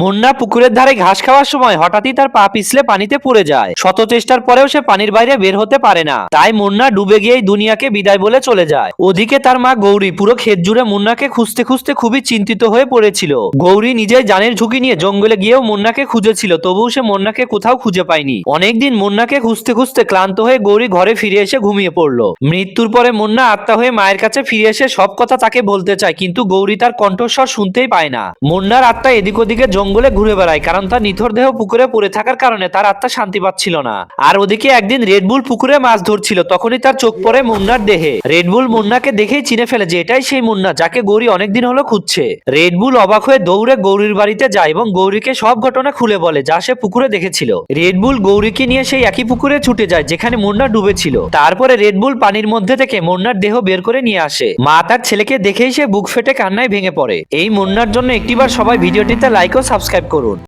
মুন্না পুকুরের ধারে ঘাস খাওয়ার সময় হঠাৎই তার পা পিছলে পানিতে পড়ে যায়। শত চেষ্টার পরেও সে পানির বাইরে বের হতে পারে না। তাই মুন্না ডুবে গিয়েই দুনিয়াকে বিদায় বলে চলে যায়। ওদিকে তার মা গৌরী পুরো ক্ষেত জুড়ে মুন্নাকে খুঁজতে খুঁজতে খুবই চিন্তিত হয়ে পড়েছিল। গৌরী নিজেই জানের ঝুঁকি নিয়ে জঙ্গলে গিয়েও মুন্নাকে খুঁজেছিল, তবুও সে মুন্নাকে কোথাও খুঁজে পায়নি। অনেকদিন মুন্নাকে খুঁজতে খুঁজতে ক্লান্ত হয়ে গৌরী ঘরে ফিরে এসে ঘুমিয়ে পড়ল। মৃত্যুর পরে মুন্না আত্মা হয়ে মায়ের কাছে ফিরে এসে সব কথা তাকে বলতে চায়, কিন্তু গৌরী তার কণ্ঠস্বর শুনতেই পায় না। মুন্নার আত্মা এদিক ওদিকে জঙ্গলে ঘুরে বেড়ায়, কারণ তার নিথর দেহ পুকুরে পড়ে থাকার কারণে তার আত্মা শান্তি পাচ্ছিল না। আর ওদিকে একদিন রেডবুল পুকুরে মাছ ধরছিল, তখনই তার চোখ পড়ে মুন্নার দেহে। রেডবুল মুন্নাকে দেখেই চিনে ফেলে যে এটাই সেই মুন্না যাকে গৌরী অনেকদিন হলো খুঁজছে। রেডবুল অবাক হয়ে দৌড়ে গৌরীর বাড়িতে যায় এবং গৌরীকে সব ঘটনা খুলে বলে যা সে পুকুরে দেখেছিল। রেডবুল গৌরীকে নিয়ে সেই একই পুকুরে ছুটে যায়, যেখানে মুন্না ডুবেছিল। তারপরে রেডবুল পানির মধ্যে থেকে মুন্নার দেহ বের করে নিয়ে আসে। মা তার ছেলেকে দেখেই সে বুক ফেটে কান্নায় ভেঙে পড়ে। এই মুন্নার জন্য একটিবার সবাই ভিডিওটিতে লাইক ও সাবস্ক্রাইব করুন।